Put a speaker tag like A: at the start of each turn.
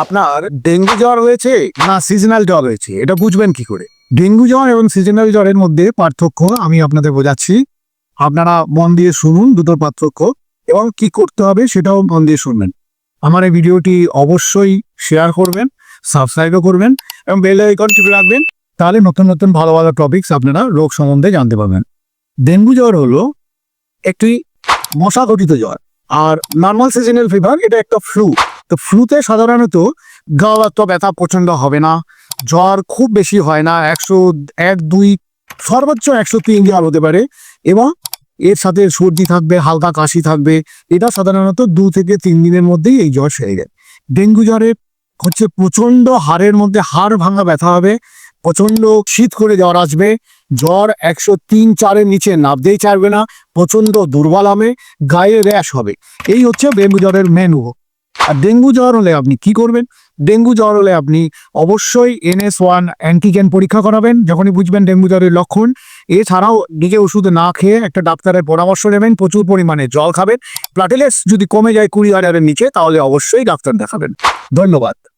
A: আপনার ডেঙ্গু জ্বর হয়েছে না সিজনাল জ্বর হয়েছে? এটা বুঝবেন কি করে? ডেঙ্গু জ্বর এবং সিজনাল জ্বরের মধ্যে পার্থক্য আমি আপনাদের বোঝাচ্ছি। আপনারা মন দিয়ে শুনুন দুটোর পার্থক্য এবং কি করতে হবে সেটাও মন দিয়ে শুনবেন। আমার এই ভিডিওটি অবশ্যই শেয়ার করবেন সাবস্ক্রাইবও করবেন এবং বেল আইকন টিপে রাখবেন, তাহলে নতুন নতুন ভালো ভালো টপিকস আপনারা রোগ সম্বন্ধে জানতে পারবেন। ডেঙ্গু জ্বর হলো একটি মশা ঘটিত জ্বর, আর নর্মাল সিজনাল ফিভার এটা একটা ফ্লু তো ফ্লুতে সাধারণত গা এত ব্যথা প্রচণ্ড হবে না। জ্বর খুব বেশি হয় না, একশো এক, দুই, সর্বোচ্চ একশো তিন জ্বর হতে পারে এবং এর সাথে সর্দি থাকবে, হালকা কাশি থাকবে। এটা সাধারণত দু থেকে তিন দিনের মধ্যেই এই জ্বর সেরে যায়। ডেঙ্গু জ্বরের হচ্ছে প্রচণ্ড হাড়ের মধ্যে হাড় ভাঙা ব্যথা হবে প্রচণ্ড শীত করে জ্বর আসবে, জ্বর একশো তিন, চারের নিচে নামতেই চাইবে না প্রচণ্ড দুর্বল হবে, গায়ে র্যাশ হবে। এই হচ্ছে ডেঙ্গু জ্বরের মেনু আর ডেঙ্গু জ্বর হলে আপনি কি করবেন? ডেঙ্গু জ্বর হলে আপনি অবশ্যই এনএস ওয়ান অ্যান্টিজেন পরীক্ষা করাবেন, যখনই বুঝবেন ডেঙ্গু জ্বরের লক্ষণ। এছাড়াও নিজে ওষুধ না খেয়ে একটা ডাক্তারের পরামর্শ নেবেন, প্রচুর পরিমাণে জল খাবেন। প্লাটেলেস যদি কমে যায় কুড়ি হাজারের নিচে, তাহলে অবশ্যই ডাক্তার দেখাবেন। ধন্যবাদ।